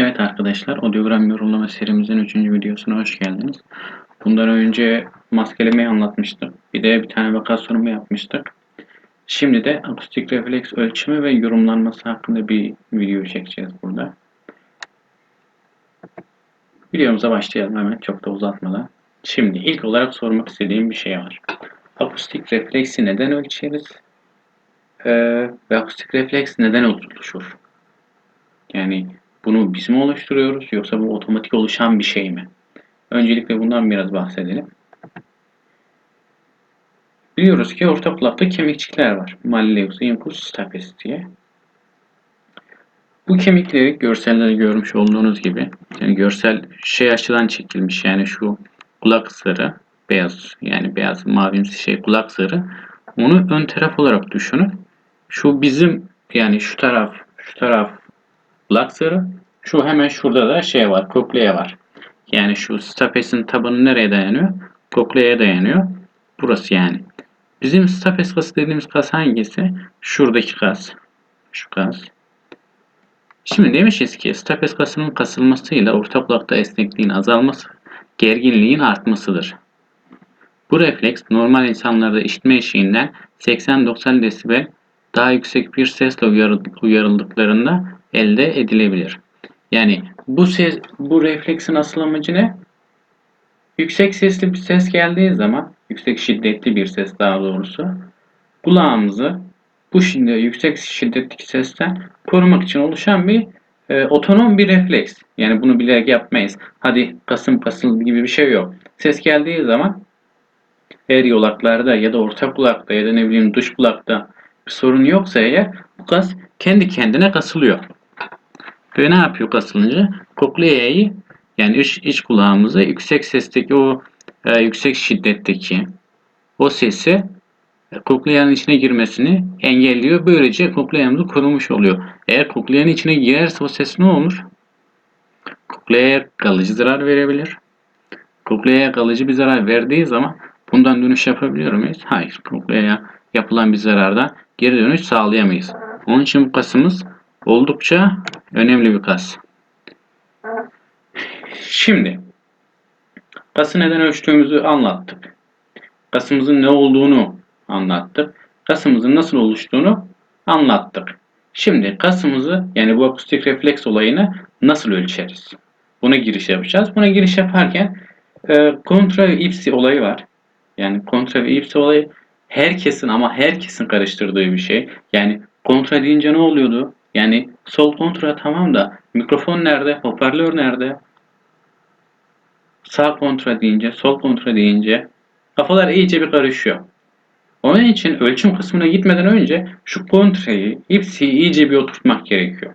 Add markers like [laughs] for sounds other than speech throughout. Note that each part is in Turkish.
Evet arkadaşlar, audiogram yorumlama serimizin 3. videosuna hoş geldiniz. Bundan önce maskelemeyi anlatmıştık. Bir de bir tane vaka sunumu yapmıştık. Şimdi de akustik refleks ölçümü ve yorumlanması hakkında bir video çekeceğiz burada. Videomuza başlayalım hemen çok da uzatmadan. Şimdi ilk olarak sormak istediğim bir şey var. Akustik refleksi neden ölçeriz? Ee, ve akustik refleks neden oluşur? Yani bunu biz mi oluşturuyoruz yoksa bu otomatik oluşan bir şey mi? Öncelikle bundan biraz bahsedelim. Biliyoruz ki orta kulakta kemikçikler var. Malleus, incus, stapes diye. Bu kemikleri görsellerde görmüş olduğunuz gibi yani görsel şey açıdan çekilmiş yani şu kulak zarı beyaz yani beyaz mavimsi şey kulak zarı onu ön taraf olarak düşünün. Şu bizim yani şu taraf şu taraf zarı şu hemen şurada da şey var koklea var. Yani şu stapes'in tabanı nereye dayanıyor? Koklea'ya dayanıyor. Burası yani. Bizim stapes kası dediğimiz kas hangisi? Şuradaki kas. Şu kas. Şimdi demişiz ki stapes kasının kasılmasıyla orta kulakta esnekliğin azalması, gerginliğin artmasıdır. Bu refleks normal insanlarda işitme eşiğinden 80-90 desibel daha yüksek bir sesle uyarıldıklarında elde edilebilir. Yani bu ses, bu refleksin asıl amacı ne? Yüksek sesli bir ses geldiği zaman, yüksek şiddetli bir ses daha doğrusu, kulağımızı bu şimdi yüksek şiddetli sesten korumak için oluşan bir e, otonom bir refleks. Yani bunu bilerek yapmayız. Hadi kasım kasıl gibi bir şey yok. Ses geldiği zaman eğer yolaklarda ya da orta kulakta ya da ne bileyim dış kulakta bir sorun yoksa eğer bu kas kendi kendine kasılıyor. Ve ne yapıyor kasılınca? Kokleayı yani iç, iç kulağımıza yüksek sesteki o e, yüksek şiddetteki o sesi kokleyanın içine girmesini engelliyor. Böylece kokleyanımızı korumuş oluyor. Eğer kokleyanın içine girerse o ses ne olur? Kokleaya kalıcı zarar verebilir. Kokleaya kalıcı bir zarar verdiği zaman bundan dönüş yapabiliyor muyuz? Hayır. Kokleaya yapılan bir zarardan geri dönüş sağlayamayız. Onun için bu kasımız oldukça önemli bir kas. Şimdi kası neden ölçtüğümüzü anlattık. Kasımızın ne olduğunu anlattık. Kasımızın nasıl oluştuğunu anlattık. Şimdi kasımızı yani bu akustik refleks olayını nasıl ölçeriz? Buna giriş yapacağız. Buna giriş yaparken e, kontra ve ipsi olayı var. Yani kontra ve ipsi olayı herkesin ama herkesin karıştırdığı bir şey. Yani kontra deyince ne oluyordu? Yani sol kontra tamam da mikrofon nerede? Hoparlör nerede? Sağ kontra deyince, sol kontra deyince kafalar iyice bir karışıyor. Onun için ölçüm kısmına gitmeden önce şu kontrayı, ipsiyi iyice bir oturtmak gerekiyor.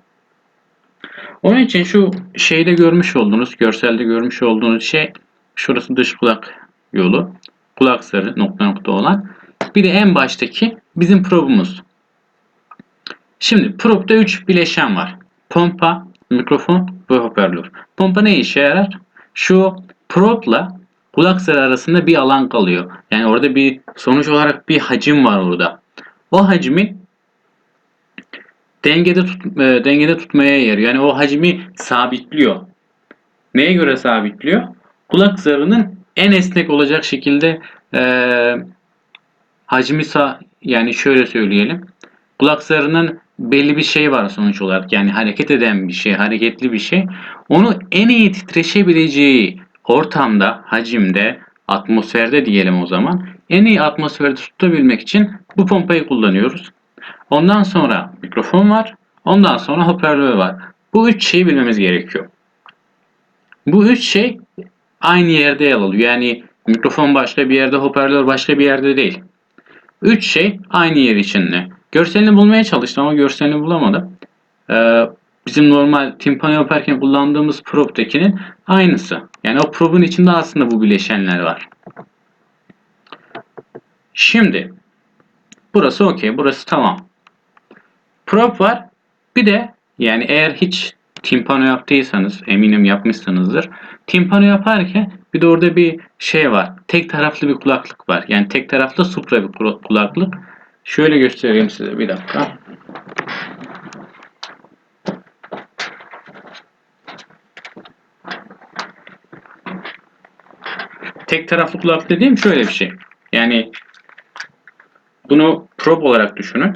Onun için şu şeyde görmüş olduğunuz, görselde görmüş olduğunuz şey şurası dış kulak yolu. Kulak sarı nokta nokta olan. Bir de en baştaki bizim probumuz. Şimdi probda 3 bileşen var. Pompa, mikrofon ve hoparlör. Pompa ne işe yarar? Şu probla kulak zarı arasında bir alan kalıyor. Yani orada bir sonuç olarak bir hacim var orada. O hacmi dengede tut, e, dengede tutmaya yarıyor. Yani o hacmi sabitliyor. Neye göre sabitliyor? Kulak zarının en esnek olacak şekilde e, hacmi sa yani şöyle söyleyelim. Kulak zarının belli bir şey var sonuç olarak. Yani hareket eden bir şey, hareketli bir şey. Onu en iyi titreşebileceği ortamda, hacimde, atmosferde diyelim o zaman en iyi atmosferde tutabilmek için bu pompayı kullanıyoruz. Ondan sonra mikrofon var. Ondan sonra hoparlör var. Bu üç şeyi bilmemiz gerekiyor. Bu üç şey aynı yerde yer alıyor. Yani mikrofon başka bir yerde, hoparlör başka bir yerde değil. Üç şey aynı yer içinde. Görselini bulmaya çalıştım ama görselini bulamadım. Ee, bizim normal timpano yaparken kullandığımız prop'takinin aynısı. Yani o prob'un içinde aslında bu bileşenler var. Şimdi burası okey. Burası tamam. Prop var. Bir de yani eğer hiç timpano yaptıysanız eminim yapmışsınızdır. Timpano yaparken bir de orada bir şey var. Tek taraflı bir kulaklık var. Yani tek taraflı supra bir kulaklık. Şöyle göstereyim size bir dakika. Tek taraflı kulak dediğim şöyle bir şey. Yani bunu prob olarak düşünün.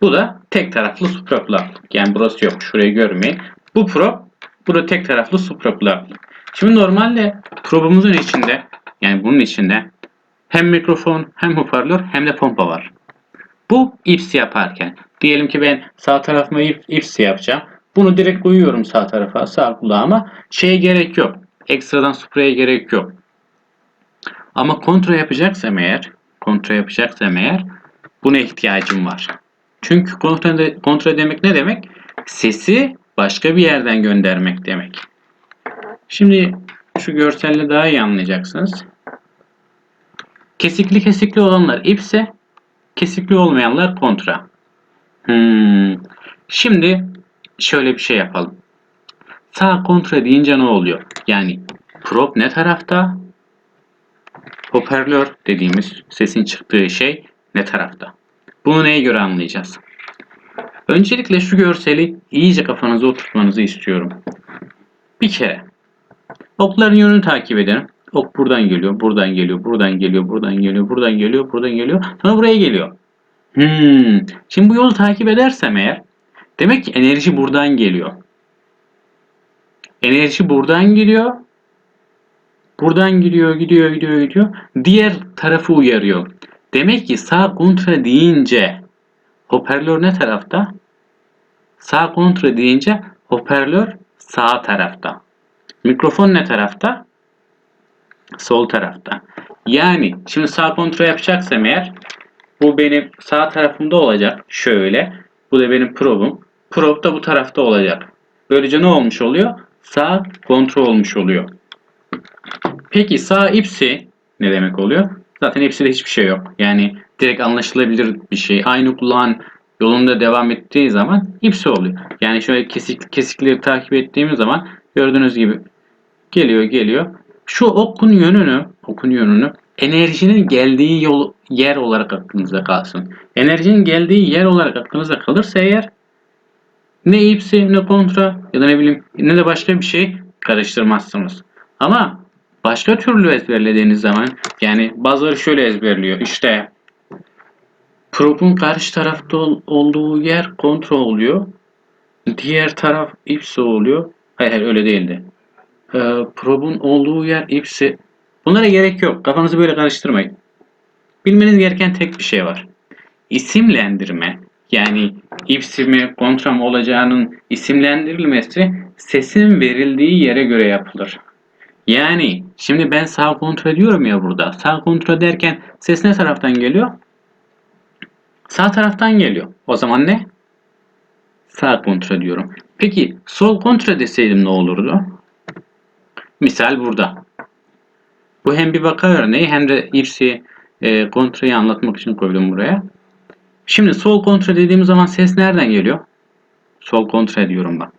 Bu da tek taraflı suprakulaklık. Yani burası yok. Şurayı görmeyin. Bu prob, bu da tek taraflı suprakulaklık. Şimdi normalde probumuzun içinde yani bunun içinde hem mikrofon hem hoparlör hem de pompa var. Bu ips yaparken diyelim ki ben sağ tarafıma ips yapacağım. Bunu direkt koyuyorum sağ tarafa, sağ kulağıma. Şeye gerek yok. Ekstradan spreye gerek yok. Ama kontra yapacaksam eğer, kontra yapacaksam eğer buna ihtiyacım var. Çünkü kontra, de, demek ne demek? Sesi başka bir yerden göndermek demek. Şimdi şu görselle daha iyi anlayacaksınız. Kesikli kesikli olanlar ipse, kesikli olmayanlar kontra. Hmm. Şimdi şöyle bir şey yapalım. Sağ kontra deyince ne oluyor? Yani prop ne tarafta? Hoparlör dediğimiz sesin çıktığı şey ne tarafta? Bunu neye göre anlayacağız? Öncelikle şu görseli iyice kafanıza oturtmanızı istiyorum. Bir kere okların yönünü takip edelim. Ok buradan geliyor, buradan geliyor, buradan geliyor, buradan geliyor, buradan geliyor, buradan geliyor. Sonra buraya geliyor. Hmm. Şimdi bu yolu takip edersem eğer demek ki enerji buradan geliyor. Enerji buradan geliyor. Buradan gidiyor, gidiyor, gidiyor, gidiyor. Diğer tarafı uyarıyor. Demek ki sağ kontra deyince hoparlör ne tarafta? Sağ kontra deyince hoparlör sağ tarafta. Mikrofon ne tarafta? Sol tarafta. Yani şimdi sağ kontra yapacaksam eğer bu benim sağ tarafımda olacak. Şöyle. Bu da benim probum. Prob da bu tarafta olacak. Böylece ne olmuş oluyor? Sağ kontrol olmuş oluyor. Peki sağ ipsi ne demek oluyor? Zaten ipside hiçbir şey yok. Yani direkt anlaşılabilir bir şey. Aynı kulağın yolunda devam ettiği zaman ipsi oluyor. Yani şöyle kesik, kesikleri takip ettiğimiz zaman gördüğünüz gibi geliyor geliyor. Şu okun yönünü, okun yönünü enerjinin geldiği yol, yer olarak aklınızda kalsın. Enerjinin geldiği yer olarak aklınızda kalırsa eğer ne ipsi ne kontra ya da ne bileyim ne de başka bir şey karıştırmazsınız. Ama başka türlü ezberlediğiniz zaman yani bazıları şöyle ezberliyor. İşte probun karşı tarafta ol, olduğu yer kontra oluyor. Diğer taraf ipsi oluyor. Hayır hayır öyle değildi. Ee, probun olduğu yer ipsi. Bunlara gerek yok. Kafanızı böyle karıştırmayın. Bilmeniz gereken tek bir şey var. İsimlendirme yani ipsi mi kontra mı olacağının isimlendirilmesi sesin verildiği yere göre yapılır. Yani şimdi ben sağ kontrol ediyorum ya burada. Sağ kontrol derken ses ne taraftan geliyor? Sağ taraftan geliyor. O zaman ne? Sağ kontrol ediyorum. Peki sol kontrol deseydim ne olurdu? Misal burada. Bu hem bir vaka örneği hem de ipsi e, kontrolü anlatmak için koydum buraya. Şimdi sol kontrol dediğimiz zaman ses nereden geliyor? Sol kontrol ediyorum bak.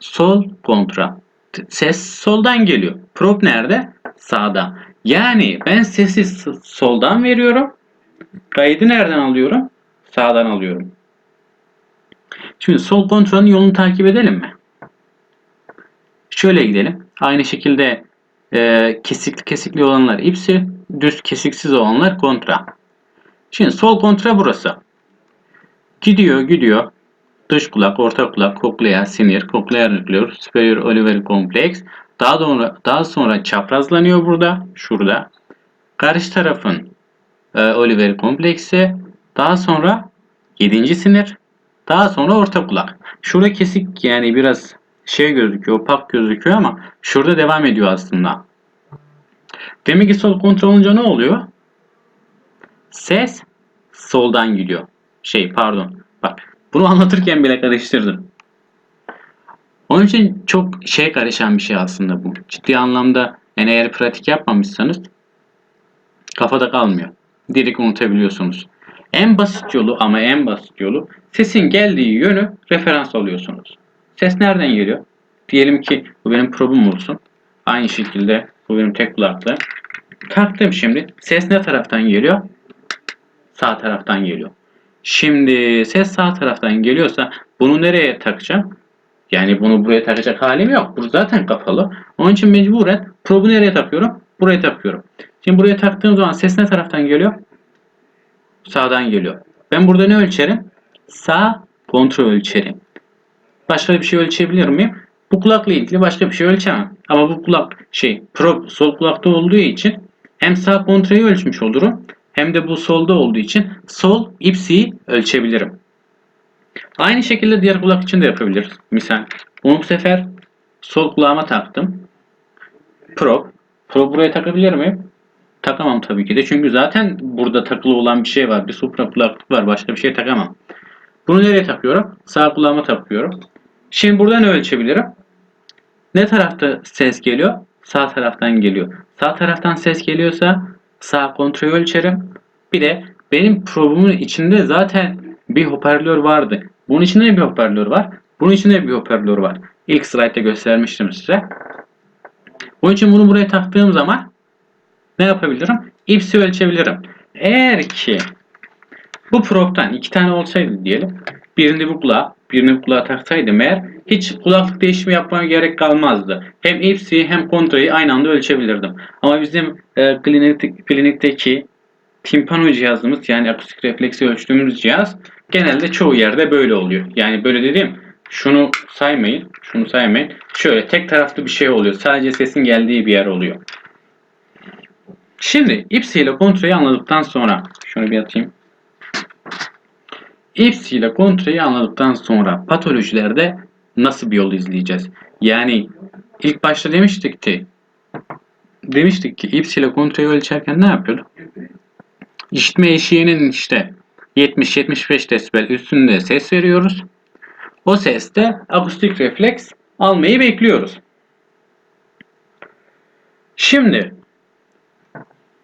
Sol kontra. Ses soldan geliyor. Prop nerede? Sağda. Yani ben sesi soldan veriyorum. Kaydı nereden alıyorum? Sağdan alıyorum. Şimdi sol kontrolün yolunu takip edelim mi? Şöyle gidelim. Aynı şekilde e, kesikli kesikli olanlar ipsi, düz kesiksiz olanlar kontra. Şimdi sol kontra burası. Gidiyor gidiyor. Dış kulak, orta kulak, koklea, sinir, koklear nükleus, superior olivary kompleks. Daha sonra daha sonra çaprazlanıyor burada, şurada. Karşı tarafın e, olivary kompleksi, daha sonra yedinci sinir, daha sonra orta kulak. Şurada kesik yani biraz şey gözüküyor, opak gözüküyor ama şurada devam ediyor aslında. Demek ki sol kontrol olunca ne oluyor? Ses soldan gidiyor. Şey pardon. Bak bunu [laughs] anlatırken bile karıştırdım. Onun için çok şey karışan bir şey aslında bu. Ciddi anlamda yani eğer pratik yapmamışsanız kafada kalmıyor. Direkt unutabiliyorsunuz. En basit yolu ama en basit yolu sesin geldiği yönü referans alıyorsunuz. Ses nereden geliyor? Diyelim ki bu benim probum olsun. Aynı şekilde bu benim tek kulaklı. Taktım şimdi. Ses ne taraftan geliyor? Sağ taraftan geliyor. Şimdi ses sağ taraftan geliyorsa bunu nereye takacağım? Yani bunu buraya takacak halim yok. Bu zaten kapalı. Onun için mecburen probu nereye takıyorum? Buraya takıyorum. Şimdi buraya taktığım zaman ses ne taraftan geliyor? Sağdan geliyor. Ben burada ne ölçerim? Sağ kontrol ölçerim. Başka bir şey ölçebilir miyim? Bu kulakla ilgili başka bir şey ölçemem. Ama bu kulak şey prob sol kulakta olduğu için hem sağ kontrayı ölçmüş olurum hem de bu solda olduğu için sol ipsiyi ölçebilirim. Aynı şekilde diğer kulak için de yapabiliriz. Misal bunu bu sefer sol kulağıma taktım. Prob. Prob buraya takabilir miyim? Takamam tabii ki de. Çünkü zaten burada takılı olan bir şey var. Bir supra kulaklık var. Başka bir şey takamam. Bunu nereye takıyorum? Sağ kulağıma takıyorum. Şimdi burada ne ölçebilirim? Ne tarafta ses geliyor? Sağ taraftan geliyor. Sağ taraftan ses geliyorsa sağ kontrolü ölçerim. Bir de benim probumun içinde zaten bir hoparlör vardı. Bunun içinde de bir hoparlör var. Bunun içinde de bir hoparlör var. İlk slaytta göstermiştim size. Bunun için bunu buraya taktığım zaman ne yapabilirim? İpsi ölçebilirim. Eğer ki bu probtan iki tane olsaydı diyelim. Birini bu kulağa, birini bu kulağa taksaydım eğer hiç kulaklık değişimi yapmaya gerek kalmazdı. Hem ipsi hem kontrayı aynı anda ölçebilirdim. Ama bizim e, klinik, klinikteki timpano cihazımız yani akustik refleksi ölçtüğümüz cihaz genelde çoğu yerde böyle oluyor. Yani böyle dediğim şunu saymayın, şunu saymayın. Şöyle tek taraflı bir şey oluyor. Sadece sesin geldiği bir yer oluyor. Şimdi ipsi ile kontrayı anladıktan sonra şunu bir atayım. İpsi ile kontrayı anladıktan sonra patolojilerde nasıl bir yol izleyeceğiz? Yani ilk başta demiştik ki demiştik ki ipsi ile kontrayı ölçerken ne yapıyorduk? İşitme eşiğinin işte 70-75 desibel üstünde ses veriyoruz. O seste akustik refleks almayı bekliyoruz. Şimdi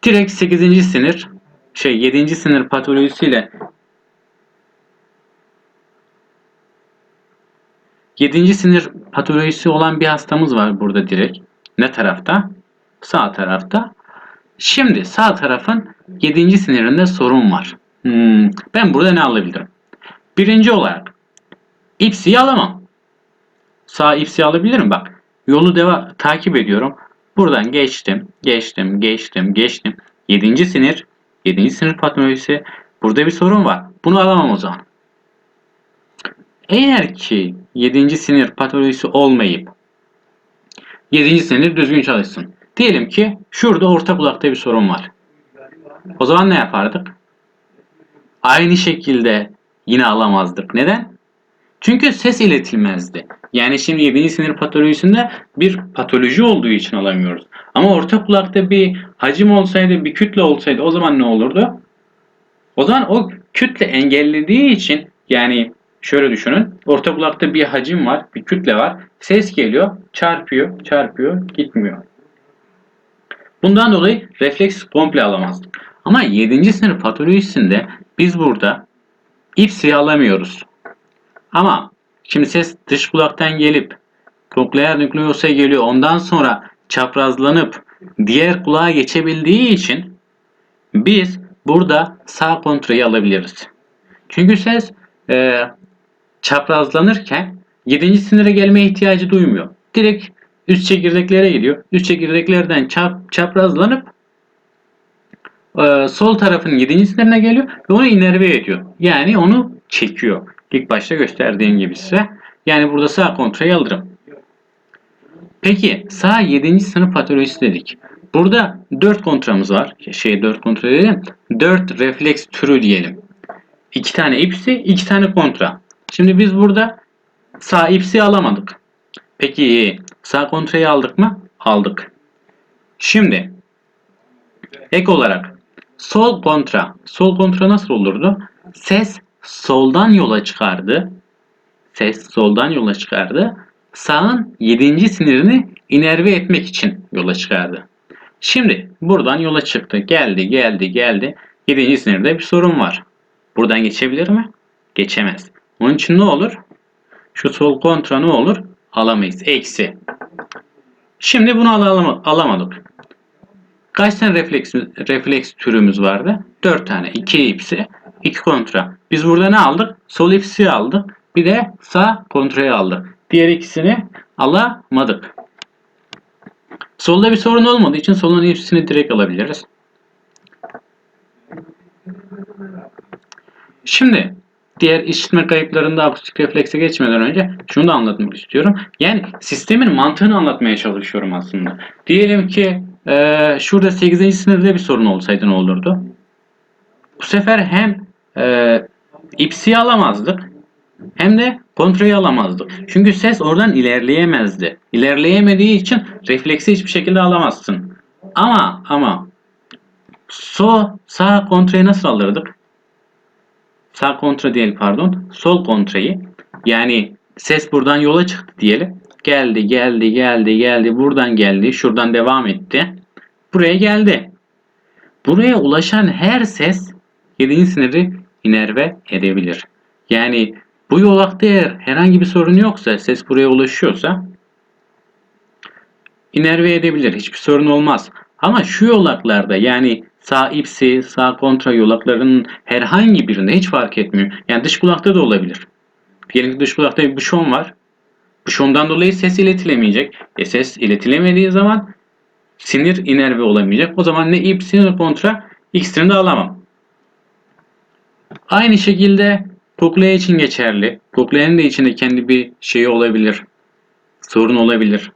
direkt 8. sinir şey 7. sinir patolojisiyle 7. sinir patolojisi olan bir hastamız var burada direkt. Ne tarafta? Sağ tarafta. Şimdi sağ tarafın 7. sinirinde sorun var. Hmm, ben burada ne alabilirim? Birinci olarak ipsiyi alamam. Sağ ipsiyi alabilirim. Bak yolu deva takip ediyorum. Buradan geçtim, geçtim, geçtim, geçtim. 7. sinir, 7. sinir patolojisi. Burada bir sorun var. Bunu alamam o zaman. Eğer ki 7. sinir patolojisi olmayıp 7. sinir düzgün çalışsın. Diyelim ki şurada orta kulakta bir sorun var. O zaman ne yapardık? Aynı şekilde yine alamazdık. Neden? Çünkü ses iletilmezdi. Yani şimdi 7. sinir patolojisinde bir patoloji olduğu için alamıyoruz. Ama orta kulakta bir hacim olsaydı, bir kütle olsaydı o zaman ne olurdu? O zaman o kütle engellediği için yani şöyle düşünün. Orta kulakta bir hacim var, bir kütle var. Ses geliyor, çarpıyor, çarpıyor, gitmiyor. Bundan dolayı refleks komple alamazdık. Ama 7. sınıf patolojisinde biz burada ipsi alamıyoruz. Ama şimdi ses dış kulaktan gelip kokleer nükleosa geliyor. Ondan sonra çaprazlanıp diğer kulağa geçebildiği için biz burada sağ kontrayı alabiliriz. Çünkü ses e, çaprazlanırken 7. sinire gelmeye ihtiyacı duymuyor. Direkt üst çekirdeklere gidiyor. Üst çekirdeklerden çap, çaprazlanıp e, sol tarafın 7. sinirine geliyor ve onu inerve ediyor. Yani onu çekiyor. İlk başta gösterdiğim gibi size. Yani burada sağ kontrayı alırım. Peki sağ 7. sınıf patolojisi dedik. Burada 4 kontramız var. Şey 4 kontra dedim. 4 refleks türü diyelim. 2 tane ipsi, 2 tane kontra. Şimdi biz burada sağ ipsi alamadık. Peki sağ kontrayı aldık mı? Aldık. Şimdi ek olarak sol kontra. Sol kontra nasıl olurdu? Ses soldan yola çıkardı. Ses soldan yola çıkardı. Sağın 7. sinirini inerve etmek için yola çıkardı. Şimdi buradan yola çıktı. Geldi, geldi, geldi. 7. sinirde bir sorun var. Buradan geçebilir mi? Geçemez. Onun için ne olur? Şu sol kontra ne olur? Alamayız. Eksi. Şimdi bunu alalım, alamadık. Kaç tane refleks, refleks türümüz vardı? 4 tane. 2 ipsi, 2 kontra. Biz burada ne aldık? Sol ipsi aldık. Bir de sağ kontrayı aldık. Diğer ikisini alamadık. Solda bir sorun olmadığı için solun hepsini direkt alabiliriz. Şimdi diğer işitme kayıplarında akustik reflekse geçmeden önce şunu da anlatmak istiyorum. Yani sistemin mantığını anlatmaya çalışıyorum aslında. Diyelim ki e, şurada 8. sınıfta bir sorun olsaydı ne olurdu? Bu sefer hem e, ipsiyi alamazdık hem de kontrayı alamazdık. Çünkü ses oradan ilerleyemezdi. İlerleyemediği için refleksi hiçbir şekilde alamazsın. Ama ama so sağ kontrayı nasıl alırdık? Sağ kontra değil pardon. Sol kontrayı. Yani ses buradan yola çıktı diyelim. Geldi, geldi, geldi, geldi. Buradan geldi. Şuradan devam etti. Buraya geldi. Buraya ulaşan her ses 7. sınırı inerve edebilir. Yani bu yolakta eğer herhangi bir sorun yoksa, ses buraya ulaşıyorsa inerve edebilir. Hiçbir sorun olmaz. Ama şu yolaklarda yani sağ ipsi, sağ kontra yolaklarının herhangi birinde hiç fark etmiyor. Yani dış kulakta da olabilir. Diyelim ki dış kulakta bir buşon var. Buşondan dolayı ses iletilemeyecek. E ses iletilemediği zaman sinir inerve olamayacak. O zaman ne ipsi ne kontra ikisini de alamam. Aynı şekilde koklea için geçerli. Kokleanın da içinde kendi bir şeyi olabilir. Sorun olabilir.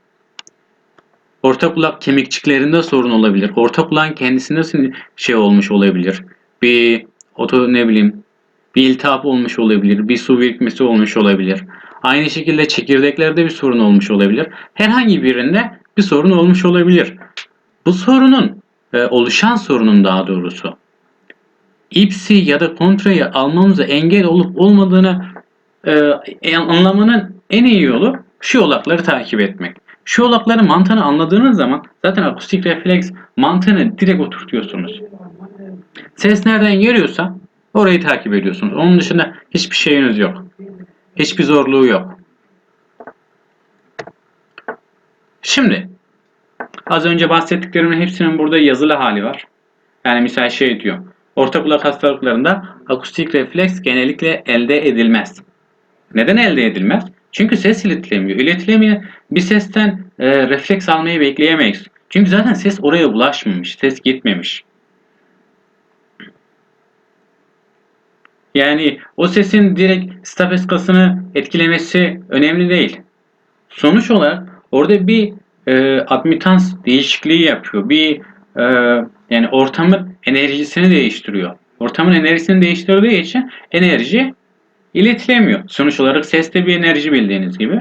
Orta kulak kemikçiklerinde sorun olabilir. Orta kulağın kendisinde şey olmuş olabilir. Bir oto ne bileyim bir iltihap olmuş olabilir. Bir su birikmesi olmuş olabilir. Aynı şekilde çekirdeklerde bir sorun olmuş olabilir. Herhangi birinde bir sorun olmuş olabilir. Bu sorunun e, oluşan sorunun daha doğrusu ipsi ya da kontrayı almamıza engel olup olmadığını e, anlamanın en iyi yolu şu yolakları takip etmek. Şu yolakların mantığını anladığınız zaman zaten akustik refleks mantığını direkt oturtuyorsunuz. Ses nereden geliyorsa orayı takip ediyorsunuz. Onun dışında hiçbir şeyiniz yok. Hiçbir zorluğu yok. Şimdi az önce bahsettiklerimin hepsinin burada yazılı hali var. Yani misal şey diyor. Orta kulak hastalıklarında akustik refleks genellikle elde edilmez. Neden elde edilmez? Çünkü ses iletilemiyor. İletilemeyen bir sesten e, refleks almayı bekleyemeyiz. Çünkü zaten ses oraya ulaşmamış, ses gitmemiş. Yani o sesin direkt stafeskasını etkilemesi önemli değil. Sonuç olarak orada bir e, admitans değişikliği yapıyor. Bir e, yani ortamın enerjisini değiştiriyor. Ortamın enerjisini değiştirdiği için enerji iletilemiyor. Sonuç olarak ses de bir enerji bildiğiniz gibi.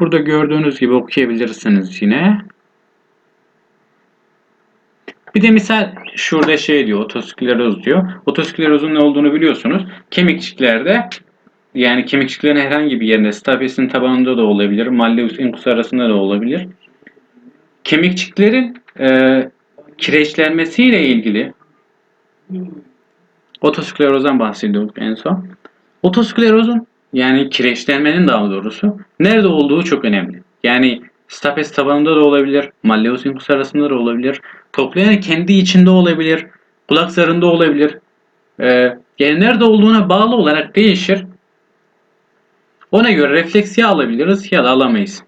Burada gördüğünüz gibi okuyabilirsiniz yine. Bir de misal şurada şey diyor, otoskleroz diyor. Otosklerozun ne olduğunu biliyorsunuz. Kemikçiklerde yani kemikçiklerin herhangi bir yerinde, stapesin tabanında da olabilir, malleus incus arasında da olabilir. Kemikçiklerin e, kireçlenmesiyle ilgili otosklerozdan bahsediyorduk en son. Otosklerozun yani kireçlenmenin daha doğrusu nerede olduğu çok önemli. Yani stapes tabanında da olabilir, malleus incus arasında da olabilir, kokleanın kendi içinde olabilir, kulak zarında olabilir. Ee, yani nerede olduğuna bağlı olarak değişir. Ona göre refleks ya alabiliriz ya da alamayız.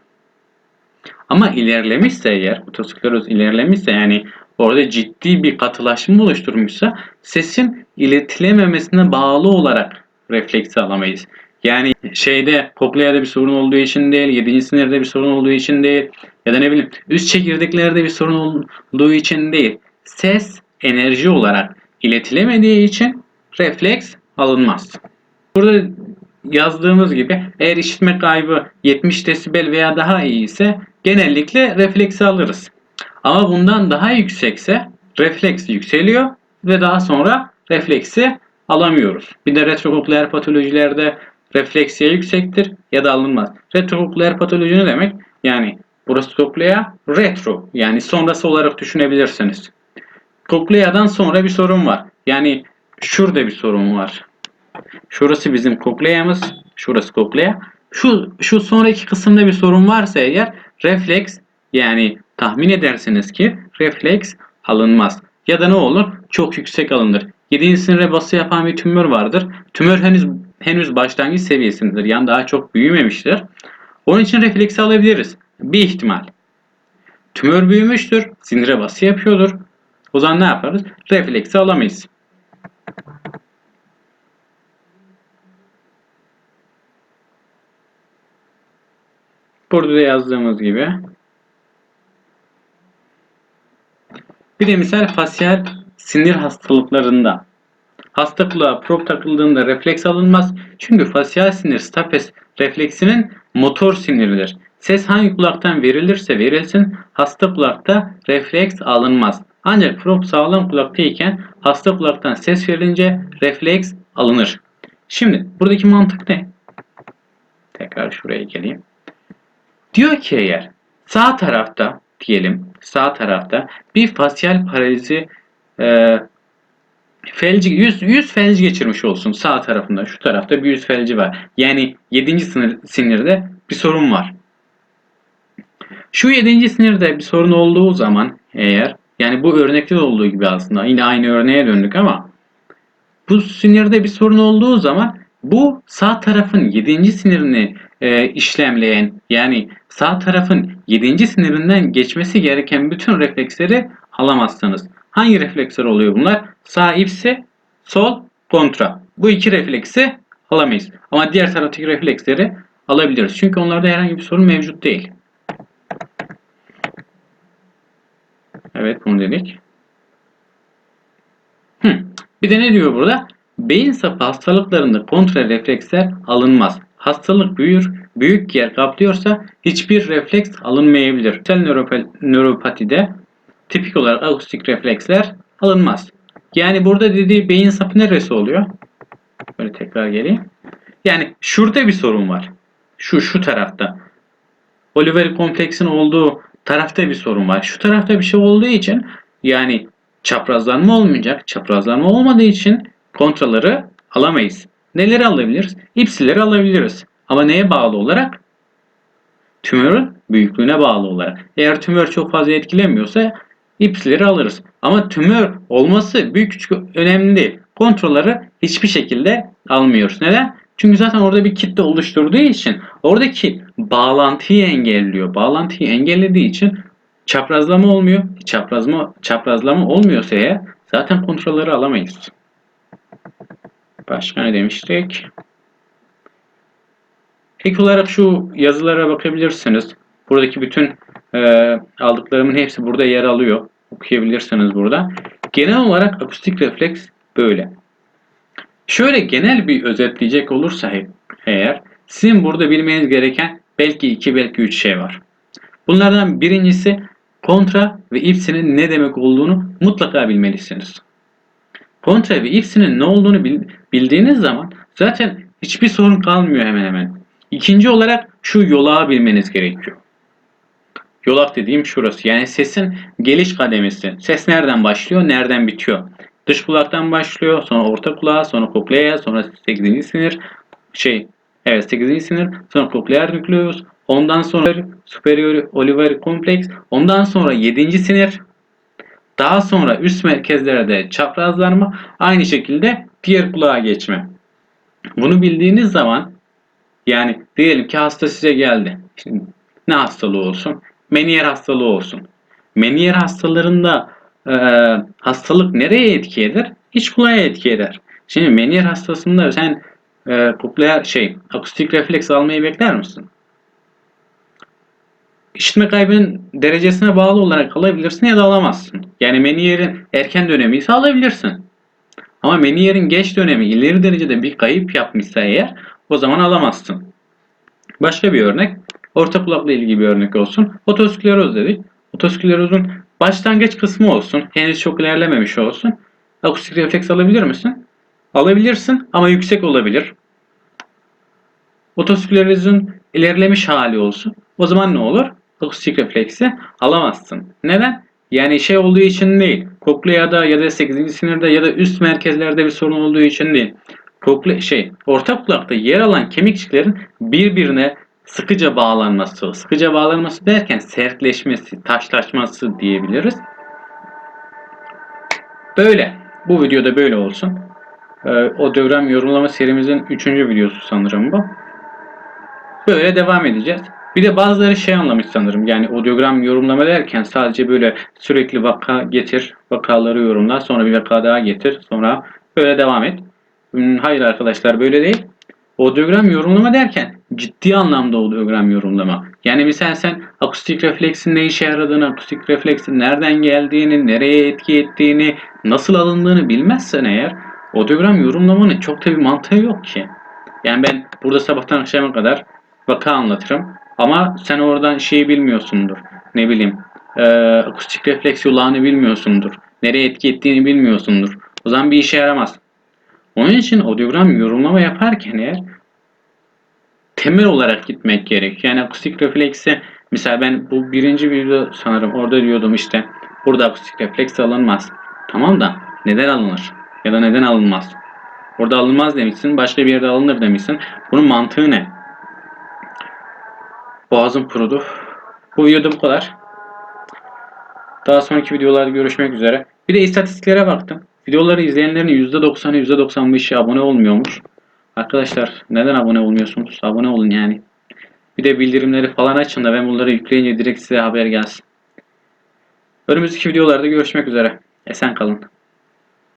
Ama ilerlemişse eğer, otoskleroz ilerlemişse yani orada ciddi bir katılaşma oluşturmuşsa sesin iletilememesine bağlı olarak refleksi alamayız. Yani şeyde kokleada bir sorun olduğu için değil, 7. sinirde bir sorun olduğu için değil ya da ne bileyim üst çekirdeklerde bir sorun olduğu için değil. Ses enerji olarak iletilemediği için refleks alınmaz. Burada yazdığımız gibi eğer işitme kaybı 70 desibel veya daha iyi ise genellikle refleksi alırız. Ama bundan daha yüksekse refleks yükseliyor ve daha sonra refleksi alamıyoruz. Bir de retrokokleer patolojilerde refleksiye yüksektir ya da alınmaz. Retrokokleer patoloji ne demek? Yani burası koklea retro yani sonrası olarak düşünebilirsiniz. Kokleadan sonra bir sorun var. Yani şurada bir sorun var. Şurası bizim kokleamız. Şurası koklea. Şu, şu sonraki kısımda bir sorun varsa eğer refleks yani tahmin edersiniz ki refleks alınmaz. Ya da ne olur? Çok yüksek alınır. 7. sinire bası yapan bir tümör vardır. Tümör henüz henüz başlangıç seviyesindedir. Yani daha çok büyümemiştir. Onun için refleksi alabiliriz. Bir ihtimal. Tümör büyümüştür. Sinire bası yapıyordur. O zaman ne yaparız? Refleksi alamayız. Burada da yazdığımız gibi. Bir de misal fasyal sinir hastalıklarında hasta prop takıldığında refleks alınmaz. Çünkü fasyal sinir stapes refleksinin motor siniridir. Ses hangi kulaktan verilirse verilsin hasta kulakta refleks alınmaz. Ancak prop sağlam kulaktayken hasta kulaktan ses verilince refleks alınır. Şimdi buradaki mantık ne? Tekrar şuraya geleyim. Diyor ki eğer sağ tarafta diyelim sağ tarafta bir fasyal paralizi e, felci yüz, yüz felci geçirmiş olsun sağ tarafında şu tarafta bir yüz felci var. Yani 7. sinir, sinirde bir sorun var. Şu 7. sinirde bir sorun olduğu zaman eğer yani bu örnekte de olduğu gibi aslında yine aynı örneğe döndük ama bu sinirde bir sorun olduğu zaman bu sağ tarafın 7. sinirini e, işlemleyen yani sağ tarafın 7. sinirinden geçmesi gereken bütün refleksleri alamazsınız. Hangi refleksler oluyor bunlar? Sağ ipsi, sol kontra. Bu iki refleksi alamayız. Ama diğer taraftaki refleksleri alabiliriz. Çünkü onlarda herhangi bir sorun mevcut değil. Evet bunu dedik. Hı. Bir de ne diyor burada? Beyin sapı hastalıklarında kontra refleksler alınmaz. Hastalık büyür, büyük yer kaplıyorsa hiçbir refleks alınmayabilir. Sel nöropatide tipik olarak akustik refleksler alınmaz. Yani burada dediği beyin sapı neresi oluyor? Böyle tekrar geleyim. Yani şurada bir sorun var. Şu şu tarafta. Oliveri kompleksin olduğu tarafta bir sorun var. Şu tarafta bir şey olduğu için yani çaprazlanma olmayacak. Çaprazlanma olmadığı için kontraları alamayız. Neleri alabiliriz? İpsileri alabiliriz. Ama neye bağlı olarak? Tümörün büyüklüğüne bağlı olarak. Eğer tümör çok fazla etkilemiyorsa ipsileri alırız. Ama tümör olması büyük küçük önemli değil. Kontrolleri hiçbir şekilde almıyoruz. Neden? Çünkü zaten orada bir kitle oluşturduğu için oradaki bağlantıyı engelliyor. Bağlantıyı engellediği için çaprazlama olmuyor. Çaprazlama, çaprazlama olmuyorsa eğer zaten kontrolleri alamayız. Başka ne demiştik? Ek olarak şu yazılara bakabilirsiniz. Buradaki bütün e, aldıklarımın hepsi burada yer alıyor. Okuyabilirsiniz burada. Genel olarak akustik refleks böyle. Şöyle genel bir özetleyecek olursa eğer sizin burada bilmeniz gereken belki iki belki üç şey var. Bunlardan birincisi kontra ve ipsinin ne demek olduğunu mutlaka bilmelisiniz. Kontra ve ipsinin ne olduğunu bildiğiniz zaman zaten hiçbir sorun kalmıyor hemen hemen. İkinci olarak şu yolağı bilmeniz gerekiyor. Yolak dediğim şurası. Yani sesin geliş kademesi. Ses nereden başlıyor, nereden bitiyor? Dış kulaktan başlıyor, sonra orta kulağa, sonra kokleya, sonra 8. sinir, şey, evet 8. sinir, sonra koklear nükleus, ondan sonra superior olivary kompleks, ondan sonra 7. sinir, daha sonra üst merkezlerde çaprazlanma, aynı şekilde diğer kulağa geçme. Bunu bildiğiniz zaman yani diyelim ki hasta size geldi. Şimdi ne hastalığı olsun? Meniyer hastalığı olsun. Meniyer hastalarında e, hastalık nereye etki eder? İç kulağa etki eder. Şimdi Meniyer hastasında sen e, koklear şey akustik refleks almayı bekler misin? İşitme kaybının derecesine bağlı olarak alabilirsin ya da alamazsın. Yani Menier'in erken dönemi ise alabilirsin. Ama Menier'in geç dönemi ileri derecede bir kayıp yapmışsa eğer o zaman alamazsın. Başka bir örnek. Orta kulakla ilgili bir örnek olsun. Otoskleroz dedik. Otosklerozun başlangıç kısmı olsun. Henüz çok ilerlememiş olsun. Akustik refleks alabilir misin? Alabilirsin ama yüksek olabilir. Otosklerozun ilerlemiş hali olsun. O zaman ne olur? Akustik refleksi alamazsın. Neden? Yani şey olduğu için değil. Kokleada ya da 8. sinirde ya da üst merkezlerde bir sorun olduğu için değil. Kokle şey, orta kulakta yer alan kemikçiklerin birbirine sıkıca bağlanması, sıkıca bağlanması derken sertleşmesi, taşlaşması diyebiliriz. Böyle. Bu videoda böyle olsun. Ee, odogram yorumlama serimizin 3. videosu sanırım bu. Böyle devam edeceğiz. Bir de bazıları şey anlamış sanırım. Yani odogram yorumlama derken sadece böyle sürekli vaka getir, vakaları yorumla, sonra bir vaka daha getir, sonra böyle devam et. Hayır arkadaşlar böyle değil. Odogram yorumlama derken ciddi anlamda odogram yorumlama. Yani mesela sen akustik refleksin ne işe yaradığını, akustik refleksin nereden geldiğini, nereye etki ettiğini, nasıl alındığını bilmezsen eğer odogram yorumlamanın çok da bir mantığı yok ki. Yani ben burada sabahtan akşama kadar vaka anlatırım. Ama sen oradan şeyi bilmiyorsundur. Ne bileyim eee, akustik refleks yolağını bilmiyorsundur. Nereye etki ettiğini bilmiyorsundur. O zaman bir işe yaramaz. Onun için audiogram yorumlama yaparken eğer temel olarak gitmek gerek. Yani akustik refleksi mesela ben bu birinci video sanırım orada diyordum işte burada akustik refleks alınmaz. Tamam da neden alınır? Ya da neden alınmaz? Orada alınmaz demişsin, başka bir yerde alınır demişsin. Bunun mantığı ne? Boğazım kurudu. Bu videoda bu kadar. Daha sonraki videolarda görüşmek üzere. Bir de istatistiklere baktım. Videoları izleyenlerin %90'ı %95'i abone olmuyormuş. Arkadaşlar neden abone olmuyorsunuz? Abone olun yani. Bir de bildirimleri falan açın da ben bunları yükleyince direkt size haber gelsin. Önümüzdeki videolarda görüşmek üzere. Esen kalın.